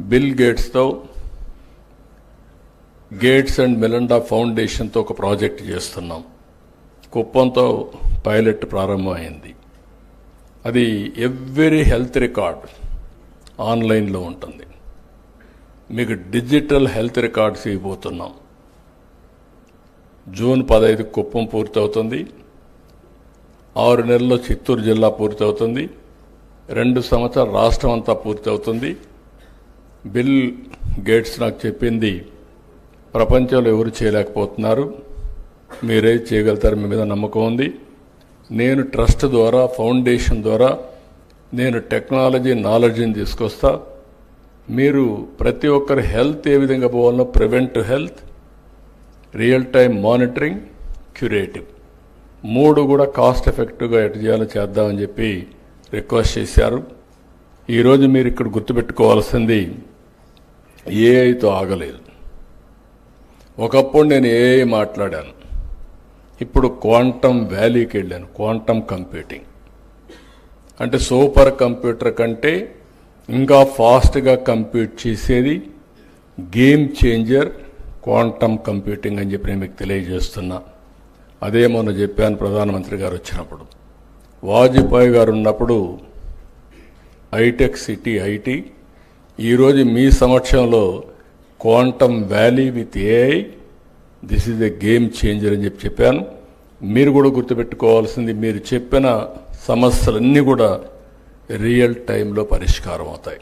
Bill గేట్స్తో Gates and Melinda ఫౌండేషన్తో ఒక ప్రాజెక్ట్ చేస్తున్నాం. కుప్పంతో పైలట్ ప్రారంభమైంది. అది ఎవ్రీ హెల్త్ రికార్డ్ ఆన్లైన్లో ఉంటుంది. మీకు డిజిటల్ హెల్త్ రికార్డ్స్ ఇవ్వబోతున్నాం. జూన్ పదహైదు కుప్పం పూర్తవుతుంది. ఆరు నెలల్లో చిత్తూరు జిల్లా పూర్తవుతుంది. రెండు సంవత్సరాలు రాష్ట్రం అంతా పూర్తవుతుంది. బిల్ గేట్స్ నాకు చెప్పింది ప్రపంచంలో ఎవరు చేయలేకపోతున్నారు మీరే చేయగలుగుతారు మీ మీద నమ్మకం ఉంది. నేను ట్రస్ట్ ద్వారా ఫౌండేషన్ ద్వారా నేను టెక్నాలజీ నాలెడ్జ్ని తీసుకొస్తా. మీరు ప్రతి ఒక్కరి హెల్త్ ఏ విధంగా పోవాలో prevent health real time monitoring curative. మూడు కూడా కాస్ట్ ఎఫెక్టివ్గా ఎటు చేయాలో చేద్దామని చెప్పి రిక్వెస్ట్ చేశారు. ఈరోజు మీరు ఇక్కడ గుర్తుపెట్టుకోవాల్సింది ఏఐతో ఆగలేదు. ఒకప్పుడు నేను ఏఐ మాట్లాడాను. ఇప్పుడు క్వాంటమ్ వ్యాలీకి వెళ్ళాను క్వాంటమ్ కంప్యూటింగ్. అంటే సూపర్ కంప్యూటర్ కంటే ఇంకా ఫాస్ట్గా కంప్యూట్ చేసేది గేమ్ చేంజర్ క్వాంటమ్ కంప్యూటింగ్ అని చెప్పి నేను మీకు తెలియజేస్తున్నా. అదే మొన్న చెప్పాను ప్రధానమంత్రి గారు వచ్చినప్పుడు. వాజ్పేయి గారు ఉన్నప్పుడు హైటెక్ సిటీ ఐటీ ఈరోజు మీ సమక్షంలో quantum valley with AI this is a game changer అని చెప్పి చెప్పాను. మీరు కూడా గుర్తుపెట్టుకోవాల్సింది మీరు చెప్పిన సమస్యలన్నీ కూడా రియల్ టైంలో పరిష్కారం అవుతాయి.